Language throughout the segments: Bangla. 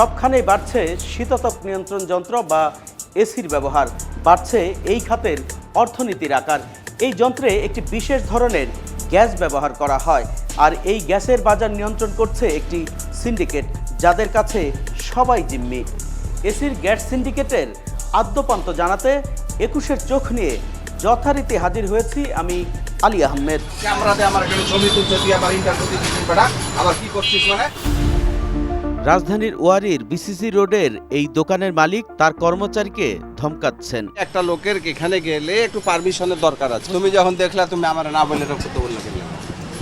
সবখানেই বাড়ছে শীততাপ নিয়ন্ত্রণ যন্ত্র বা এসির ব্যবহার। বাড়ছে এই খাতের অর্থনীতির আকার। এই যন্ত্রে একটি বিশেষ ধরনের গ্যাস ব্যবহার করা হয়। আর এই গ্যাসের বাজার নিয়ন্ত্রণ করছে একটি সিন্ডিকেট, যাদের কাছে সবাই জিম্মি। এসির গ্যাস সিন্ডিকেটের আদ্যপান্ত জানাতে একুশের চোখ নিয়ে যথারীতি হাজির হয়েছি আমি আলী আহমেদ। ক্যামেরাতে আমার ছবি আবার ইন্টারভিউ আবার কি করছিস মানে? রাজধানীর ওয়ারির বিসিসি রোডের এই দোকানের মালিক তার কর্মচারীকে ধমকাচ্ছেন। একটা লোকের এখানে গেলে একটু পারমিশনের দরকার আছে। তুমি যখন দেখলা তুমি আমার না বলে করতে বললে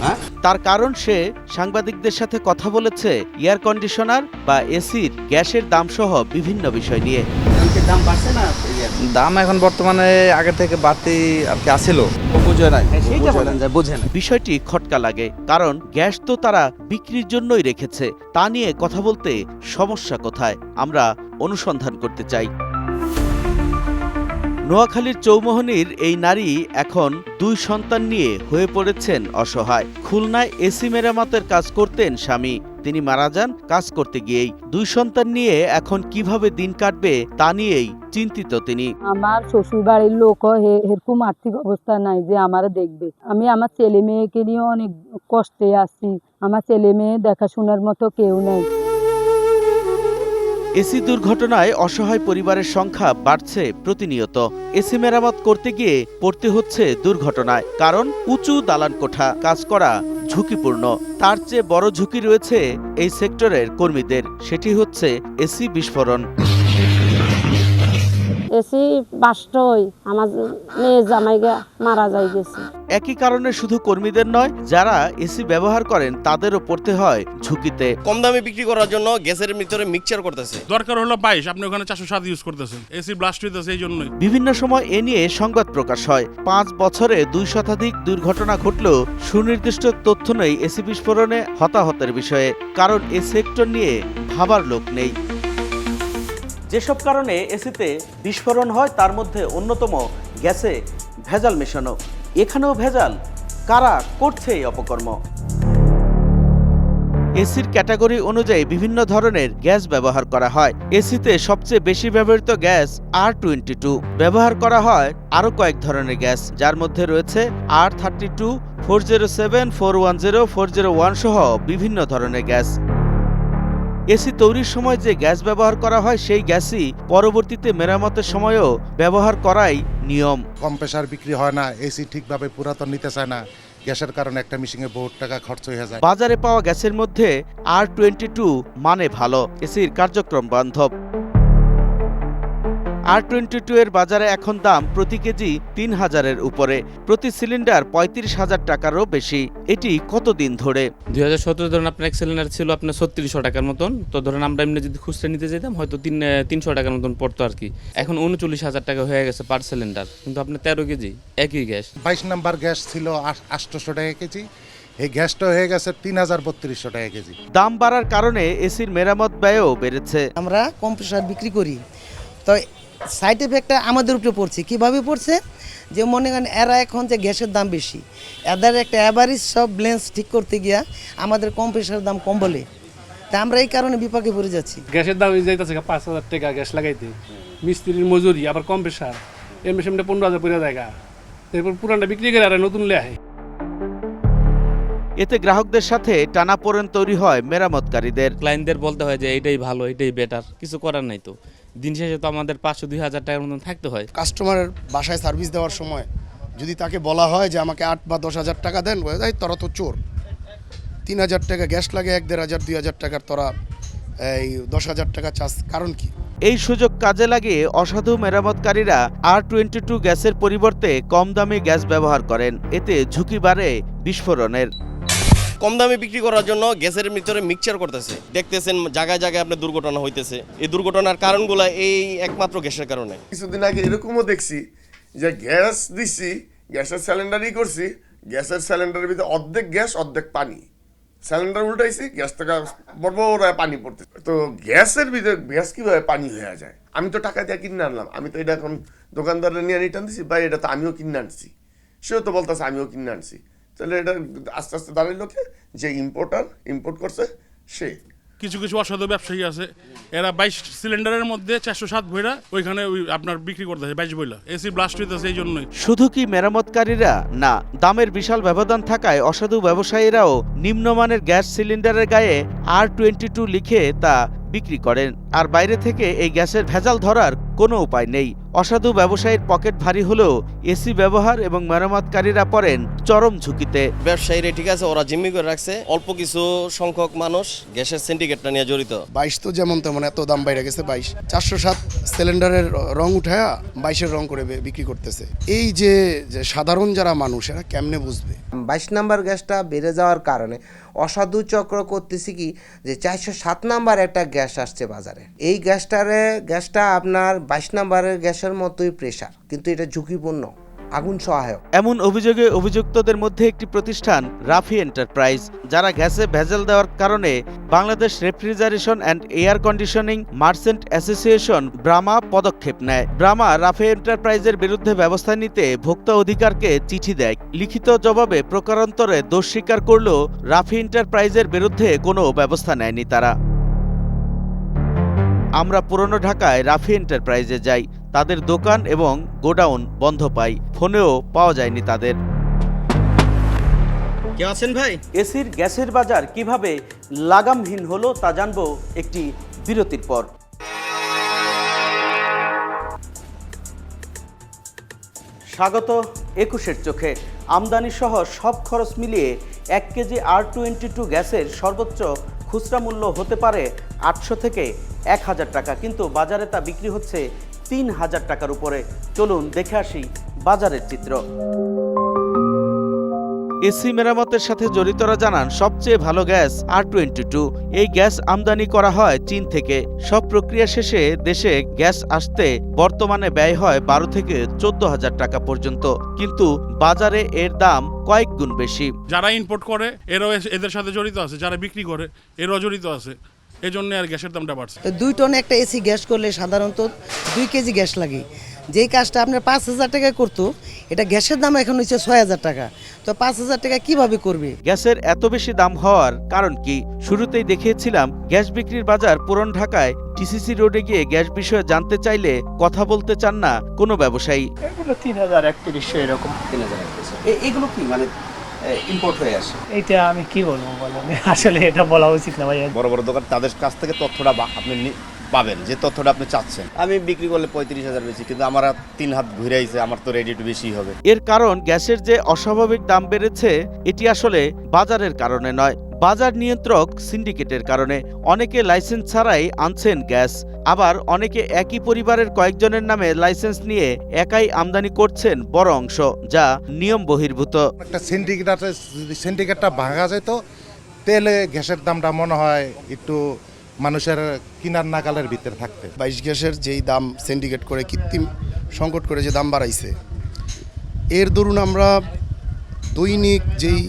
হ্যাঁ? তার কারণ সে সাংবাদিকদের সাথে কথা বলেছে এয়ার কন্ডিশনার বা এসির গ্যাসের দাম সহ বিভিন্ন বিষয় নিয়ে। দাম বাড়ছে না? দাম এখন বর্তমানে আগে থেকে বাড়তি আর কি আসিল। বুঝে নাই হ্যাঁ, বুঝে বিষয়টি খটকা লাগে কারণ গ্যাস তো তারা বিক্রির জন্যই রেখেছে। তা নিয়ে কথা বলতে সমস্যা কোথায়? আমরা অনুসন্ধান করতে চাই। নোয়াখালীর চৌমোহনীর এই নারী এখন দুই সন্তান নিয়ে হয়ে পড়েছেন অসহায়। খুলনায় এসি মেরামতের কাজ করতেন স্বামী। তিনি মারা যান কাজ করতে গিয়েই। দুই সন্তান নিয়ে এখন কীভাবে দিন কাটবে তা নিয়েই চিন্তিত তিনি। আমার শ্বশুর বাড়ির লোক এরকম আর্থিক অবস্থা নাই যে আমার দেখবে। আমি আমার ছেলে মেয়েকে নিয়ে অনেক কষ্টে আছি। আমার ছেলে মেয়ে দেখাশোনার মতো কেউ নেই। এসি দুর্ঘটনায় অসহায় পরিবারের সংখ্যা বাড়ছে প্রতিনিয়ত। এসি মেরামত করতে গিয়ে পড়তে হচ্ছে দুর্ঘটনায়, কারণ উঁচু দালান কোঠা, কাজ করা ঝুঁকিপূর্ণ। তার চেয়ে বড় ঝুঁকি রয়েছে এই সেক্টরের কর্মীদের, সেটি হচ্ছে এসি বিস্ফোরণ। এসি বাস্টই আমার মেয়ে জামাইগা মারা যাই গেছে। একই কারণে শুধু কর্মীদের নয় যারা এসি ব্যবহার করেন তাদেরও পড়তে হয় ঝুঁকিতে। কম দামে বিক্রি করার জন্য গ্যাসের ভিতরে মিক্সচার করতেছে। দরকার হলো বাইশ আপনি ওখানে চারশো সাত ইউজ করতেছেন। এসি ব্লাস্ট হইতেছে এই জন্যই। বিভিন্ন সময় এ নিয়ে সংবাদ প্রকাশ হয়। পাঁচ বছরে দুই শতাধিক দুর্ঘটনা ঘটলেও সুনির্দিষ্ট তথ্য নেই এসি বিস্ফোরণে হতাহতের বিষয়ে কারণ এ সেক্টর নিয়ে ভাবার লোক নেই। যেসব কারণে এসিতে বিস্ফোরণ হয়, তার মধ্যে অন্যতম গ্যাসে ভেজাল মেশানো। এখানেও ভেজাল। কারা করছে এই অপকর্ম? এসির ক্যাটাগরি অনুযায়ী বিভিন্ন ধরনের গ্যাস ব্যবহার করা হয়। এসিতে সবচেয়ে বেশি ব্যবহৃত গ্যাস আর টোয়েন্টি টু ব্যবহার করা হয় আরও কয়েক ধরনের গ্যাস, যার মধ্যে রয়েছে R thirty two four zero seven four one zero four zero one সহ বিভিন্ন ধরনের গ্যাস। এসি তৈরির সময় যে গ্যাস ব্যবহার করা হয় সেই গ্যাসই পরবর্তীতে মেরামতের সময়ও ব্যবহার করাই নিয়ম। কম প্রেশার বিক্রি হয় না এসি ঠিকভাবে পুরাতন নিতে চায় না। গ্যাসের কারণে একটা মেশিনে বহু টাকা খরচ হয়ে যায়। বাজারে পাওয়া গ্যাসের মধ্যে আর টোয়েন্টি টু মানে ভালো এসির কার্যক্রম বান্ধব। আর টোয়েন্টি টু এর বাজারে এখন দাম প্রতি কেজি তিন হাজারের উপরে। প্রতি সিলিন্ডার পঁয়ত্রিশ হাজার টাকারও বেশি। এটি কতদিন ধরে? দুই হাজার সতেরো ধরুন আপনার এক সিলিন্ডার ছিল আপনার ছত্রিশশো টাকার মতন। তো ধরুন আমরা এমনি যদি খুচরা নিতে যেতাম হয়তো তিন তিনশো টাকার মতন পড়তো আর কি। এখন উনচল্লিশ হাজার টাকা হয়ে গেছে পার সিলিন্ডার কিন্তু আপনার তেরো কেজি একই গ্যাস। বাইশ নাম্বার গ্যাস ছিল আটশোশো টাকা কেজি। এই গ্যাসটা হয়ে গেছে তিন হাজার বত্রিশশো টাকা কেজি। দাম বাড়ার কারণে এসির মেরামত ব্যয়ও বেড়েছে। আমরা কম্প্রেসার বিক্রি করি। তো সাইড এফেক্টটা আমাদের উপরে পড়ছে। কীভাবে পড়ছে? যে মনে করেন এরা এখন যে গ্যাসের দাম বেশি এদের একটা অ্যাভারেজ সব ব্লেন্স ঠিক করতে গিয়া আমাদের কম্প্রেসারের দাম কম বলে। তা আমরা এই কারণে বিপাকে পড়ে যাচ্ছি। গ্যাসের দাম যাইতেছে পাঁচ হাজার টাকা গ্যাস লাগাইতে। মিস্ত্রির মজুরি আবার কম প্রেশার এর মেশিনটা পনেরো হাজার পরে জায়গা এরপর পুরানটা বিক্রি করে আর নতুন লে আহে। এতে গ্রাহকদের সাথে টানাপোড়েন তৈরি হয় মেরামতকারীদের। ক্লায়েন্টদের বলতে হয় যে এটাই ভালো এটাই বেটার কিছু করার নাই তো। দিন শেষে তো আমাদের পাঁচশো দুই হাজার টাকার মতন থাকতে হয়। কাস্টমারের বাসায় সার্ভিস দেওয়ার সময় যদি তাকে বলা হয় যে আমাকে আট বা দশ হাজার টাকা দেন বলে দেয় তোরা তো চোর। তিন হাজার টাকা গ্যাস লাগে এক দেড় হাজার দুই হাজার টাকার তোরা এই দশ হাজার টাকা চাষ কারণ কি? এই সুযোগ কাজে লাগিয়ে অসাধু মেরামতকারীরা আর টোয়েন্টি টু গ্যাসের পরিবর্তে কম দামে গ্যাস ব্যবহার করেন। এতে ঝুঁকি বাড়ে বিস্ফোরণের। কম দামে বিক্রি করার জন্য গ্যাসের ভিতরে মিক্সচার করতেছে। দেখতেছেন জায়গায় জায়গায় আপনার দুর্ঘটনা হইতেছে। এই দুর্ঘটনার কারণগুলো এই একমাত্র গ্যাসের কারণে। কিছুদিন আগে এরকমও দেখছি যে গ্যাস দিছি, গ্যাসের সিলিন্ডারই করছি, গ্যাসের সিলিন্ডারের ভিতরে অর্ধেক গ্যাস, অর্ধেক পানি। সিলিন্ডার উল্টাইছি, গ্যাস থেকে বড় পানি পড়তে তো গ্যাসের ভিতরে গ্যাস কীভাবে পানি হয়ে যায়? আমি তো টাকা দিয়ে কিনে আনলাম। আমি তো এটা এখন দোকানদারে নিয়ে রিটার্ন দিছি, ভাই, এটা তো আমিও কিনে আনছি। সেও তো বলতেছে, আমিও কিনে আনছি। তাহলে এটা আস্তে আস্তে দাঁড়াইলো কে? যে ইম্পোর্টার ইম্পোর্ট করছে সে। কিছু কিছু অসাধু ব্যবসায়ী আছে। এরা বাইশ সিলিন্ডারের মধ্যে চারশো সাত ভইরা ওইখানে ওই আপনার বিক্রি করতেছে বাইশ বইলা এসি ব্লাস্ট হইতেছে এই জন্যই। শুধু কি মেরামতকারীরা না দামের বিশাল ব্যবধান থাকায় অসাধু ব্যবসায়ীরাও নিম্নমানের গ্যাস সিলিন্ডারের গায়ে আর টোয়েন্টি টু লিখে তা বিক্রি করেন। আর বাইরে থেকে এই গ্যাসের ভেজাল ধরার কোনো উপায় নেই। অসাধু ব্যবসায়ীর পকেট ভারী হলেও এসি ব্যবহার এবং মেরামতকারীরা পড়েন চরম ঝুঁকিতে। ব্যবসায়ীরা ঠিক আছে ওরা জিম্মি করে রাখছে। অল্প কিছু সংখ্যক মানুষ গ্যাসের সিন্ডিকেটটা নিয়ে জড়িত। বাইশ তো যেমন তেমন এত দাম বাইরে গেছে বাইশ। চারশো সাত সিলিন্ডারের রং উঠায়া বাইশের রং করে বিক্রি করতেছে। এই যে সাধারণ যারা মানুষ এরা কেমনে বুঝবে? বাইশ নাম্বার গ্যাসটা বেড়ে যাওয়ার কারণে অসাধু চক্র করতেছি কি? যে চারশো সাত নাম্বার একটা গ্যাস আসছে বাজারে। এই গ্যাসটারে, গ্যাসটা আপনার বাইশ নাম্বারের গ্যাসের মতোই প্রেশার কিন্তু এটা ঝুঁকিপূর্ণ, আগুন সহায়ক। এমন অভিযোগে অভিযুক্তদের মধ্যে একটি প্রতিষ্ঠান, রাফি এন্টারপ্রাইজ, যারা গ্যাসে ভেজাল দেওয়ার কারণে Bangladesh refrigeration and air conditioning merchant association, BRAMA, পদক্ষেপ নেয়। ব্রামা, রাফি এন্টারপ্রাইজের বিরুদ্ধে ব্যবস্থা নিতে ভোক্তা অধিকারকে চিঠি দেয়। লিখিত জবাবে প্রকারান্তরে দোষ স্বীকার করলেও রাফি এন্টারপ্রাইজের বিরুদ্ধে কোনো ব্যবস্থা নেয়নি তারা। আমরা পুরনো ঢাকায় রাফি এন্টারপ্রাইজে যাই। তাদের দোকান এবং গোডাউন বন্ধ পাই। ফোনেও পাওয়া যায়নি তাদের। কে আছেন ভাই? এসির গ্যাসের বাজার কীভাবে লাগামহীন হলো তা জানব একটি বিরতির পর। স্বাগত একুশের চোখে। আমদানি সহ সব খরচ মিলিয়ে এক কেজি আর টোয়েন্টি টু গ্যাসের সর্বোচ্চ খুচরা মূল্য হতে পারে আটশো থেকে এক হাজার টাকা, কিন্তু বাজারে তা বিক্রি হচ্ছে তিন হাজার টাকার উপরে। চলুন দেখে আসি বাজারের চিত্র। এসি মেরামতের সাথে জড়িতরা জানান সবচেয়ে ভালো গ্যাস আর টোয়েন্টি টু এই গ্যাস আমদানি করা হয় চীন থেকে। সব প্রক্রিয়া শেষে দেশে গ্যাস আসতে বর্তমানে ব্যয় হয় বারো থেকে চোদ্দ হাজার টাকা পর্যন্ত। কিন্তু বাজারে এর দাম কয়েক গুণ বেশি। যারা ইম্পোর্ট করে এরাও এদের সাথে জড়িত আছে। যারা বিক্রি করে এরাও জড়িত আছে। এই জন্য আর গ্যাসের দামটা বাড়ছে। দুই টন একটা এসি গ্যাস করলে সাধারণত দুই কেজি গ্যাস লাগে। যেই কাজটা আপনার পাঁচ হাজার টাকায় করতো এটা গ্যাসের দাম এখন হচ্ছে ছয় হাজার টাকা। তো পাঁচ হাজার টাকা কীভাবে করবে? গ্যাসের এত বেশি দাম হওয়ার কারণ কি? শুরুতেই দেখিয়েছিলাম গ্যাস বিক্রির বাজার পুরন ঢাকায় টিসিসি রোডে গিয়ে গ্যাস বিষয়ে জানতে চাইলে কথা বলতে চান না কোনো ব্যবসায়ী। এগুলো তিন হাজার একত্রিশশো এরকম। তিন হাজার এগুলো কি? মানে ইম্পোর্ট হয়ে আসে। এইটা আমি কি বলব বলেন? আসলে এটা বলা উচিত না ভাই। বড় বড় দোকান তাদের কাছ থেকে তথ্যটা বা- আপনি পাবেন যে তথ্যটা আপনি চাচ্ছেন। আমি বিক্রি করলে পঁয়ত্রিশ হাজার বেশি কিন্তু আমার তিন হাত ঘুরে আইছে আমার তো রেডি একটু বেশি হবে। এর কারণ গ্যাসের যে অস্বাভাবিক দাম বেড়েছে এটি আসলে বাজারের কারণে নয় বাজার নিয়ন্ত্রক সিন্ডিকেটের কারণে। অনেকে লাইসেন্স ছাড়াই আনছেন গ্যাস আবার অনেকে একই পরিবারের কয়েকজনের নামে লাইসেন্স নিয়ে একাই আমদানি করছেন বড় অংশ যা নিয়ম বহির্ভূত। একটা সিন্ডিকেট আছে যদি সিন্ডিকেটটা ভাঙা যেত তেলে গ্যাসের দামটা মনে হয় একটু মানুষের কিনার নাগালের ভিতরে থাকতে। বাইশ গ্যাসের যেই দাম সিন্ডিকেট করে কৃত্রিম সংকট করে যে দাম বাড়াইছে, এর দরুন আমরা দৈনিক যেই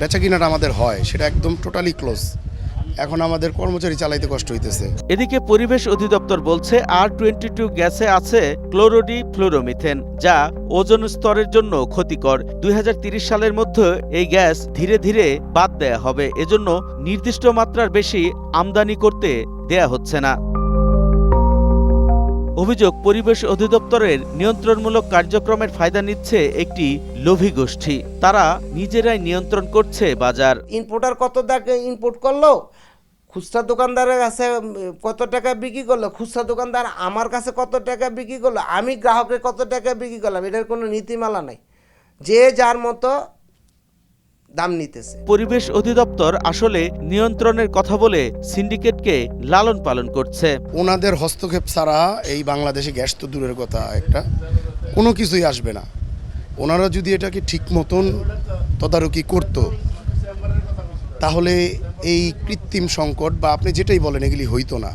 বেচা কিনাটা আমাদের হয়, সেটা একদম টোটালি ক্লোজ এখন আমাদের কর্মচারী চালাইতে কষ্ট হইতেছে। এদিকে পরিবেশ অধিদপ্তর বলছে আর টোয়েন্টি টু গ্যাসে আছে ক্লোরোডি ফ্লোরোমিথেন যা ওজন স্তরের জন্য ক্ষতিকর। দুই সালের মধ্যে এই গ্যাস ধীরে ধীরে বাদ দেয়া হবে। এজন্য নির্দিষ্ট মাত্রার বেশি আমদানি করতে দেয়া হচ্ছে না। অভিযোগ, পরিবেশ অধিদপ্তরের নিয়ন্ত্রণমূলক কার্যক্রমের ফায়দা নিচ্ছে একটি লোভী গোষ্ঠী। তারা নিজেরাই নিয়ন্ত্রণ করছে বাজার। ইম্পোর্টার কত টাকা ইম্পোর্ট করল? খুচরা দোকানদারের কাছে কত টাকা বিক্রি করল? খুচরা দোকানদার আমার কাছে কত টাকা বিক্রি করল? আমি গ্রাহকের কত টাকা বিক্রি করলাম? এটার কোনো নীতিমালা নাই। যে যার মতো দাম নিতেছে। পরিবেশ অধিদপ্তর আসলে নিয়ন্ত্রণের কথা বলে সিন্ডিকেটকে লালন পালন করছে। ওনাদের হস্তক্ষেপ ছাড়া এই বাংলাদেশে গ্যাস তো দূরের কথা একটা কোনো কিছুই আসবে না। ওনারা যদি এটাকে ঠিক মতন তদারকি করত তাহলে এই কৃত্রিম সংকট বা আপনি যেটাই বলেন এগুলি হইতো না।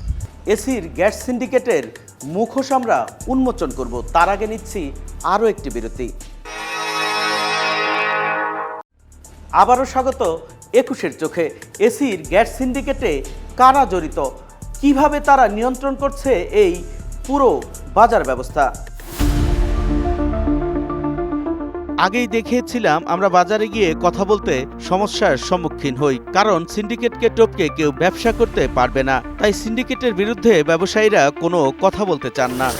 এসির গ্যাস সিন্ডিকেটের মুখোশ আমরা উন্মোচন করব। তার আগে নিচ্ছি আরও একটি বিরতি। আবারও স্বাগত একুশের চোখে। এসির গ্যাস সিন্ডিকেটে কারা জড়িত? কীভাবে তারা নিয়ন্ত্রণ করছে এই পুরো বাজার ব্যবস্থা? আগেই দেখিয়েছিলাম, আমরা বাজারে গিয়ে কথা বলতে সমস্যার সম্মুখীন হই। কারণ সিন্ডিকেটকে টপকে কেউ ব্যবসা করতে পারবে না। তাই সিন্ডিকেটের বিরুদ্ধে ব্যবসায়ীরা কোনো কথা বলতে চান না।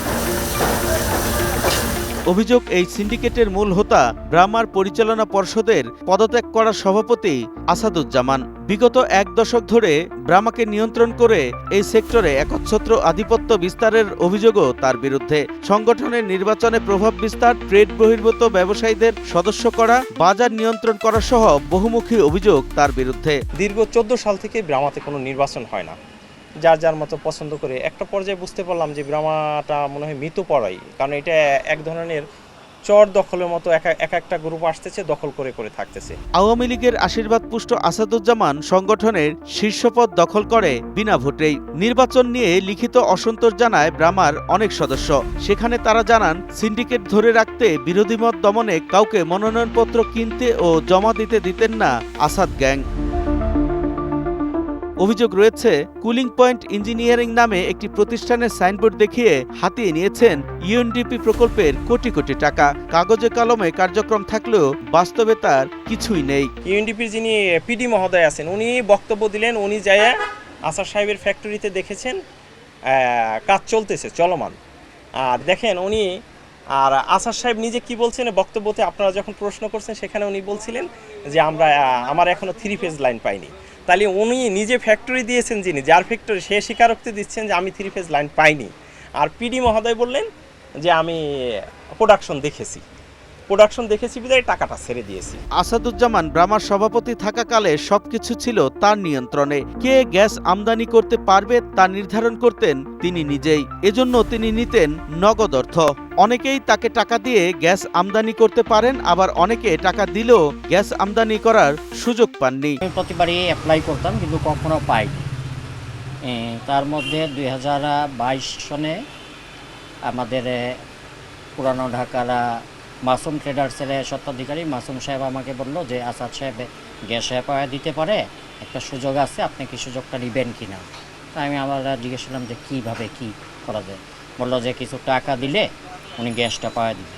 অভিযোগ, এই সিন্ডিকেটের মূল হোতা ব্রাহ্মার পরিচালনা পর্ষদের পদত্যাগ করা সভাপতি আসাদুজ্জামান। বিগত এক দশক ধরে ব্রাহ্মাকে নিয়ন্ত্রণ করে এই সেক্টরে একচ্ছত্র আধিপত্য বিস্তারের অভিযোগও তার বিরুদ্ধে। সংগঠনের নির্বাচনে প্রভাব বিস্তার, ট্রেড বহির্ভূত ব্যবসায়ীদের সদস্য করা, বাজার নিয়ন্ত্রণ করা সহ বহুমুখী অভিযোগ তার বিরুদ্ধে। দীর্ঘ চোদ্দ সাল থেকে ব্রাহ্মাতে কোনো নির্বাচন হয় না। যার যার মতো পছন্দ করে। একটা পর্যায়ে বুঝতে পারলাম যে ব্রাহ্মাটা মনে হয় মৃত পড়াই কারণ এটা এক ধরনের চর দখলের মতো এক এক একটা গ্রুপ আসতেছে, দখল করে করে থাকতেছে। আওয়ামী লীগের আশীর্বাদ পুষ্ট আসাদুজ্জামান সংগঠনের শীর্ষপদ দখল করে বিনা ভোটেই। নির্বাচন নিয়ে লিখিত অসন্তোষ জানায় ব্রামার অনেক সদস্য। সেখানে তারা জানান, সিন্ডিকেট ধরে রাখতে বিরোধী মত দমনে কাউকে মনোনয়নপত্র কিনতে ও জমা দিতে দিতেন না আসাদ গ্যাং। অভিযোগ রয়েছে, কুলিং পয়েন্ট ইঞ্জিনিয়ারিং নামে একটি প্রতিষ্ঠানের সাইনবোর্ড দেখিয়ে হাতিয়ে নিয়েছেন ইউএনডিপি প্রকল্পের কোটি কোটি টাকা। কাগজে কলমে কার্যক্রম থাকলেও বাস্তবে তার কিছুই নেই। ইউএনডিপির যিনি পিডি মহোদয় আছেন, উনি বক্তব্য দিলেন, উনি যায় আসার সাহেবের ফ্যাক্টরিতে দেখেছেন কাজ চলতেছে, চলমান। আর দেখেন উনি, আর আসার সাহেব নিজে কি বলছেন বক্তব্যতে আপনারা যখন প্রশ্ন করছেন, সেখানে উনি বলছিলেন যে আমরা আমার এখনও থ্রি ফেজ লাইন পাইনি। তাহলে উনি নিজে ফ্যাক্টরি দিয়েছেন যিনি, যার ফ্যাক্টরি সে স্বীকারোক্তি দিচ্ছেন যে আমি থ্রি ফেজ লাইন পাইনি। আর পিডি মহোদয় বললেন যে আমি প্রোডাকশন দেখেছি। প্রোডাকশন দেখেছি বিদায় টাকাটা ছেড়ে দিয়েছি। আসাদুজ্জামান ব্রামার সভাপতি থাকাকালে সবকিছু ছিল তার নিয়ন্ত্রণে। কে গ্যাস আমদানি করতে পারবে তা নির্ধারণ করতেন তিনি নিজেই। এজন্য তিনি নিতেন নগদ অর্থ। অনেকেই তাকে টাকা দিয়ে গ্যাস আমদানি করতে পারেন আবার অনেকে টাকা দিলেও গ্যাস আমদানি করার সুযোগ পাননি। আমি প্রতিবারই অ্যাপ্লাই করতাম কিন্তু কখনো পাইনি। তার মধ্যে দুই হাজার বাইশ সনে আমাদের পুরানো ঢাকার মাসুম ট্রেডার্সের স্বত্বাধিকারী মাসুম সাহেব আমাকে বলল যে আসাদ সাহেব গ্যাস পাওয়া দিতে পারে, একটা সুযোগ আছে, আপনি কি সুযোগটা নেবেন কি না? তা আমি আবার জিজ্ঞেস করলাম যে কীভাবে কী করা যায়? বলল যে কিছু টাকা দিলে উনি গ্যাসটা পাওয়া দিবে।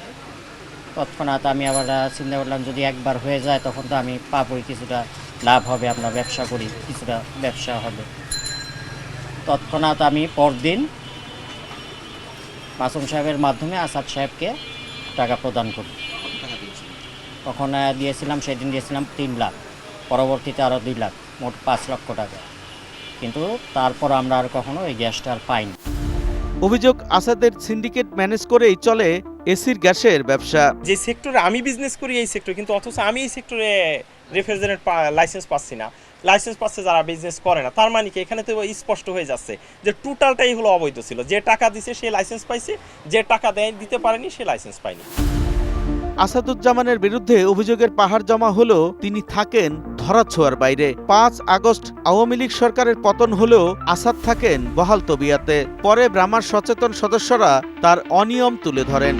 তৎক্ষণাৎ আমি আবার চিন্তা করলাম, যদি একবার হয়ে যায় তখন তো আমি পাবই, কিছুটা লাভ হবে, আমরা ব্যবসা করি, কিছুটা ব্যবসা হবে। তৎক্ষণাৎ আমি পরদিন মাসুম সাহেবের মাধ্যমে আসাদ সাহেবকে টাকা প্রদান করি তখন দিয়েছিলাম সেদিন দিয়েছিলাম তিন লাখ। পরবর্তীতে আরও দুই লাখ মোট পাঁচ লক্ষ টাকা। কিন্তু তারপর আমরা আর কখনো এই গ্যাসটা আর পাইনি। অভিযোগ আসাদের সিন্ডিকেট ম্যানেজ করেই চলে এসির গ্যাসের ব্যবসা। যে সেক্টরে আমি বিজনেস করি এই সেক্টর। কিন্তু অথচ আমি এই সেক্টরে রেফ্রিজারেন্ট লাইসেন্স পাচ্ছি না। লাইসেন্স পাচ্ছে যারা বিজনেস করে না। তার মানে কি? এখানে তো স্পষ্ট হয়ে যাচ্ছে যে টোটালটাই হলো অবৈধ ছিল। যে টাকা দিছে সে লাইসেন্স পাইছে, যে টাকা দেয়, দিতে পারেনি, সে লাইসেন্স পায়নি। আসাদুজ্জামানের বিরুদ্ধে অভিযোগের পাহাড় জমা হলেও তিনি থাকেন ধরাছোঁয়ার বাইরে। পাঁচ আগস্ট আওয়ামী লীগ সরকারের পতন হলেও আসাদ থাকেন বহাল তবিয়াতে। পরে ব্রাহ্মার সচেতন সদস্যরা তার অনিয়ম তুলে ধরেন।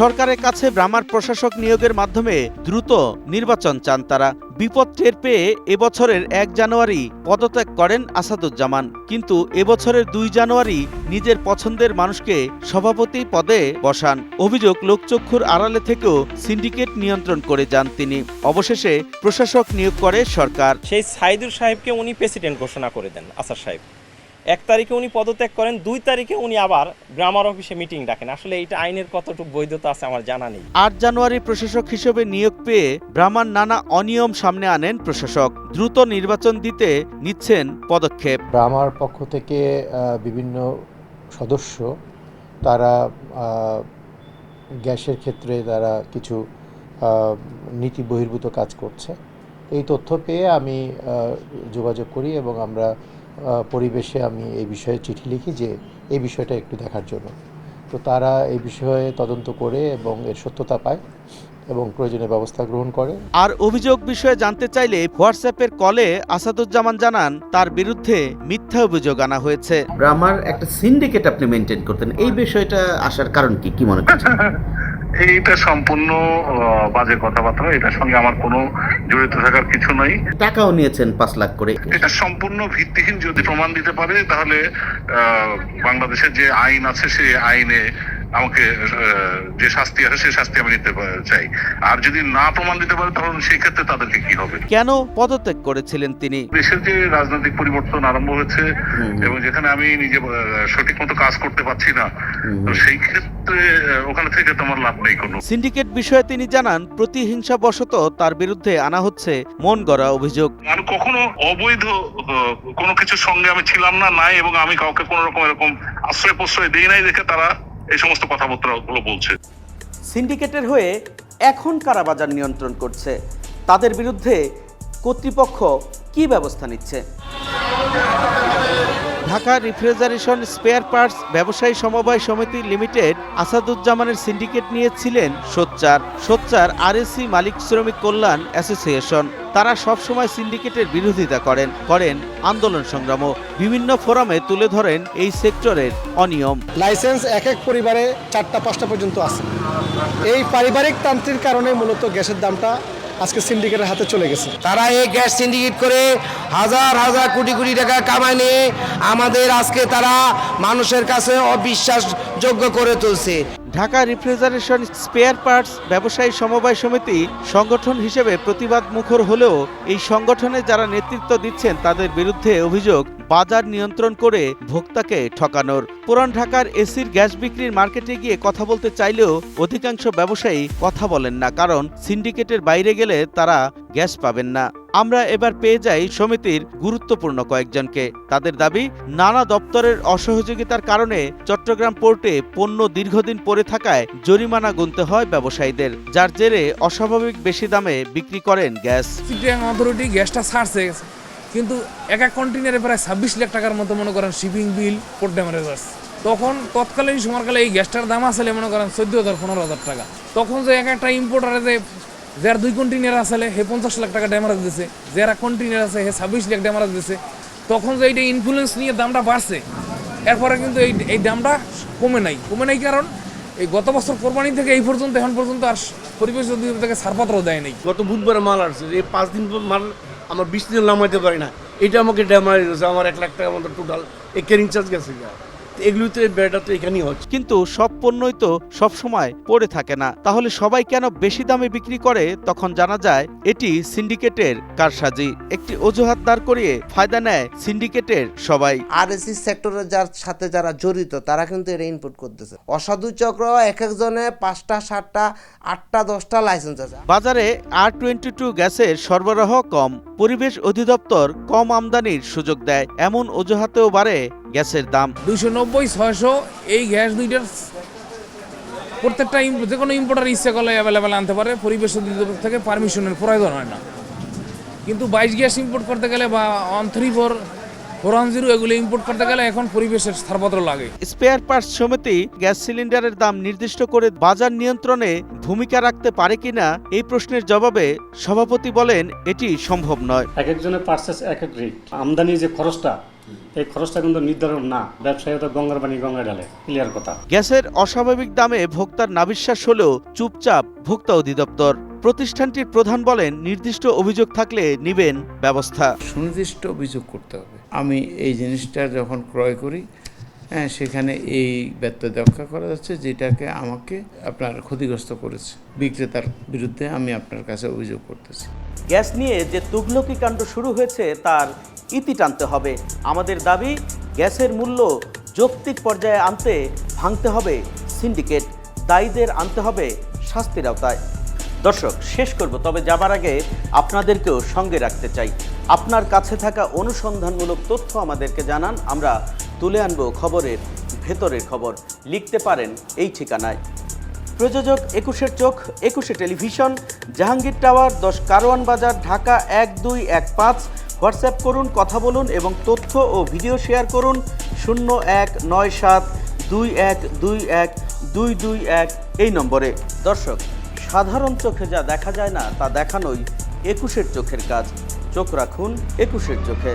সরকারের কাছে ব্রাহ্মার প্রশাসক নিয়োগের মাধ্যমে দ্রুত নির্বাচন চান তারা। বিপদ টের পেয়ে এবছরের এক জানুয়ারি পদত্যাগ করেন আসাদুজ্জামান। কিন্তু এবছরের দুই জানুয়ারি নিজের পছন্দের মানুষকে সভাপতি পদে বসান। অভিযোগ লোকচক্ষুর আড়ালে থেকেও সিন্ডিকেট নিয়ন্ত্রণ করে যান তিনি। অবশেষে প্রশাসক নিয়োগ করে সরকার। সেই সাইদুর সাহেবকে উনি প্রেসিডেন্ট ঘোষণা করে দেন আসার সাহেব। এক তারিখে উনি পদত্যাগ করেন দুই তারিখে উনি আবার গ্রামার অফিসে মিটিং ডাকেন। আসলে এইটা আইনের কতটুকু বৈধতা আছে আমার জানা নেই। আট জানুয়ারি প্রশাসক হিসেবে নিয়োগ পেয়ে ব্রাহ্মণ নানা অনিয়ম সামনে আনেন প্রশাসক। দ্রুত নির্বাচন দিতে নিচ্ছেন পদক্ষেপ। আমার পক্ষ থেকে বিভিন্ন সদস্য তারা গ্যাসের ক্ষেত্রে তারা কিছু নীতি বহির্ভূত কাজ করছে। এই তথ্য পেয়ে আমি যোগাযোগ করি এবং আমরা পরিবেশে আমি এই বিষয়ে চিঠি লিখি যে এই বিষয়টা একটু দেখার জন্য। তো তারা এই বিষয়ে তদন্ত করে এবং এর সত্যতা পায় এবং প্রয়োজনীয় ব্যবস্থা গ্রহণ করে। আর অভিযোগ বিষয়ে জানতে চাইলে হোয়াটসঅ্যাপের কলে আসাদুজ্জামান জানান তার বিরুদ্ধে মিথ্যা অভিযোগ আনা হয়েছে। ব্রাহ্মার একটা সিন্ডিকেট আপনি মেনটেন করতেন এই বিষয়টা আসার কারণ কি? কি মনে করছেন? এইটা সম্পূর্ণ আহ, বাজে কথাবার্তা এটার সঙ্গে আমার কোনো জড়িত থাকার কিছু নাই। টাকাও নিয়েছেন পাঁচ লাখ করে। এটা সম্পূর্ণ ভিত্তিহীন যদি প্রমাণ দিতে পারে তাহলে আহ, বাংলাদেশের যে আইন আছে সেই আইনে আমাকে যে শাস্তি আছে সেই শাস্তি আমি নিতে চাই। আর যদি না প্রমাণ দিতে পারে তখন সেই ক্ষেত্রে তাদেরকে কি হবে? কেন পদত্যাগ করেছিলেন তিনি? দেশের যে রাজনৈতিক পরিবর্তন আরম্ভ হয়েছে এবং যেখানে আমি নিজে সঠিক মতো কাজ করতে পারছি না তো সেই ক্ষেত্রে ওখানে থেকে তোমার লাভ নেই কোনো। সিন্ডিকেট বিষয়ে তিনি জানান প্রতিহিংসাবশত তার বিরুদ্ধে আনা হচ্ছে মন গড়া অভিযোগ। আমি কখনো অবৈধ আহ, কোনো কিছুর সঙ্গে আমি ছিলাম না নাই এবং আমি কাউকে কোনো রকম এরকম আশ্রয় প্রশ্রয় দিই নাই দেখে তারা এই সমস্ত কথাবার্তা গুলো বলছে। সিন্ডিকেটের হয়ে এখন কারা বাজার নিয়ন্ত্রণ করছে। তাদের বিরুদ্ধে কর্তৃপক্ষ কি ব্যবস্থা নিচ্ছে? ঢাকা রিফ্রিজারেশন স্পেয়ার পার্টস ব্যবসায়ী সমবায় সমিতি লিমিটেড আসাদুজ্জামানের সিন্ডিকেট নিয়েছিলেন সোচ্চার। সোচ্চার আরএসি মালিক শ্রমিক কল্যাণ অ্যাসোসিয়েশন। তারা সবসময় সিন্ডিকেটের বিরোধিতা করেন করেন আন্দোলন সংগ্রামও। বিভিন্ন ফোরামে তুলে ধরেন এই সেক্টরের অনিয়ম। লাইসেন্স এক এক পরিবারে চারটা, পাঁচটা পর্যন্ত আছে। এই পারিবারিক তান্ত্রিক কারণে মূলত গ্যাসের দামটা আজকে সিন্ডিকেটের হাতে চলে গেছে। তারা এই গ্যাস সিন্ডিকেট করে হাজার হাজার কোটি কোটি টাকা কামায় নিয়ে আমাদের আজকে তারা মানুষের কাছে অবিশ্বাসযোগ্য করে তুলছে। ঢাকা রিফ্রিজারেশন স্পেয়ার পার্টস ব্যবসায়ী সমবায় সমিতি সংগঠন হিসেবে প্রতিবাদ মুখর হলেও এই সংগঠনে যারা নেতৃত্ব দিচ্ছেন তাদের বিরুদ্ধে অভিযোগ বাজার নিয়ন্ত্রণ করে ভোক্তাকে ঠকানোর। পুরান ঢাকার এসির গ্যাস বিক্রির মার্কেটে গিয়ে কথা বলতে চাইলেও অধিকাংশ ব্যবসায়ী কথা বলেন না, কারণ সিন্ডিকেটের বাইরে গেলে তারা গ্যাস পাবেন না। আমরা এবার পেয়ে যাই সমিতির গুরুত্বপূর্ণ কয়েকজনকে। তাদের দাবি, নানা দপ্তরের অসহযোগিতার কারণে চট্টগ্রাম পোর্টে পণ্য দীর্ঘদিন পড়ে থাকায় জরিমানা গুনতে হয় ব্যবসায়ীদের, যার জেরে অস্বাভাবিক বেশি দামে বিক্রি করেন গ্যাস। অথরিটি গ্যাসটা ছাড়ছে, কিন্তু এক এক কন্টেনারে প্রায় ছাব্বিশ লাখ টাকার মতো মনে করেন শিপিং বিল পোর্ট ড্যামারেজার্স তখন তৎকালীন সময়কালে এই গ্যাসটার দাম আসলে মনে করেন চোদ্দ হাজার, পনেরো হাজার টাকা। তখন যে এক একটা ইম্পোর্টারে যে যার দুই কন্টেনার আসলে হে পঞ্চাশ লাখ টাকা ড্যামারেজ দিছে। যারা কন্টেনার আছে হে ছাব্বিশ লাখ ড্যামারেজ দিছে। তখন যে এইটা ইনফ্লুয়েন্স নিয়ে দামটা বাড়ছে, এরপরে কিন্তু এই এই দামটা কমে নাই। কমে নাই কারণ, এই গত বছর কোরবানি থেকে এই পর্যন্ত, এখন পর্যন্ত আর পরিবেশ অধিদপ্তর থেকে ছাড়পত্র দেয় নাই। গত বুধবার মাল আসছে এই পাঁচ দিন মাল আমার বিশ দিন নামাইতে পারি না। এটা আমাকে ড্যামারেজ হয়েছে আমার এক লাখ টাকা মতো টোটাল এই ক্যারিং চার্জ গেছে এগুলো তো বেড়াটা তো এখানেই হচ্ছে। কিন্তু সব পণ্যই তো সবসময় পড়ে থাকে না। তাহলে সবাই কেন বেশি দামে বিক্রি করে? তখন জানা যায় এটি সিন্ডিকেটের কারসাজি। একটি অজুহাত দাঁড় করিয়ে ফায়দা নেয় সিন্ডিকেটের সবাই। আর আরএসি সেক্টরের যার সাথে যারা জড়িত তারা কিন্তু এটা ইনপুট করতেছে। অসাধু চক্র এক একজনে পাঁচটা সাতটা আটটা দশটা লাইসেন্স আছে। বাজারে আর টোয়েন্টি টু গ্যাসের সরবরাহ কম। পরিবেশ অধিদপ্তর কম আমদানির সুযোগ দেয়। এমন অজুহাতেও বাড়ে গ্যাসের দাম দুইশো নব্বই ছয়শো এই গ্যাস দুইটার প্রত্যেকটা যে কোনো ইম্পোর্টার ইচ্ছে করলে অ্যাভেলেবেল আনতে পারে। পরিবেশ অধিদপ্তর থেকে পারমিশনের প্রয়োজন হয় না। কিন্তু বাইশ গ্যাস ইম্পোর্ট করতে গেলে বা one three four four one zero এগুলো ইম্পোর্ট করতে গেলে এখন পরিবেশের ছাড়পত্র লাগে। স্পেয়ার পার্টস সমিতি গ্যাস সিলিন্ডারের দাম নির্দিষ্ট করে বাজার নিয়ন্ত্রণে ভূমিকা রাখতে পারে কিনা এই প্রশ্নের জবাবে সভাপতি বলেন এটি সম্ভব নয়। এক একজনের পার্সেস এক এক রেট আমদানির যে খরচটা এই খরচটা কিন্তু নির্ধারণ না। ব্যবসায়ী তো গঙ্গার পানি গঙ্গায় ঢালে ক্লিয়ার কথা। গ্যাসের অস্বাভাবিক দামে ভোক্তার নাবিশ্বাস হলেও চুপচাপ ভোক্তা অধিদপ্তর। প্রতিষ্ঠানটির প্রধান বলেন নির্দিষ্ট অভিযোগ থাকলে নিবেন ব্যবস্থা। সুনির্দিষ্ট অভিযোগ করতে হবে। আমি এই জিনিসটা যখন ক্রয় করি হ্যাঁ সেখানে এই ব্যত্যয় রক্ষা করা যাচ্ছে যেটাকে আমাকে আপনার ক্ষতিগ্রস্ত করেছে। বিক্রেতার বিরুদ্ধে আমি আপনার কাছে অভিযোগ করতেছি। গ্যাস নিয়ে যে তুগলকি কাণ্ড শুরু হয়েছে তার ইতি টানতে হবে। আমাদের দাবি, গ্যাসের মূল্য যৌক্তিক পর্যায়ে আনতে ভাঙতে হবে সিন্ডিকেট। দায়ীদের আনতে হবে শাস্তির আওতায়। দর্শক, শেষ করব, তবে যাবার আগে আপনাদেরকেও সঙ্গে রাখতে চাই। আপনার কাছে থাকা অনুসন্ধানমূলক তথ্য আমাদেরকে জানান। আমরা তুলে আনব খবরের ভেতরের খবর। লিখতে পারেন এই ঠিকানায়। প্রযোজক একুশের চোখ, একুশে টেলিভিশন, জাহাঙ্গীর টাওয়ার, দশ কারওয়ান বাজার, ঢাকা এক দুই এক পাঁচ। হোয়াটসঅ্যাপ করুন, কথা বলুন এবং তথ্য ও ভিডিও শেয়ার করুন শূন্য এক নয় সাত দুই এক দুই এক দুই দুই এক এই নম্বরে। দর্শক, সাধারণ চোখে যা দেখা যায় না, তা দেখানোই একুশের চোখের কাজ। চোখ রাখুন একুশের চোখে।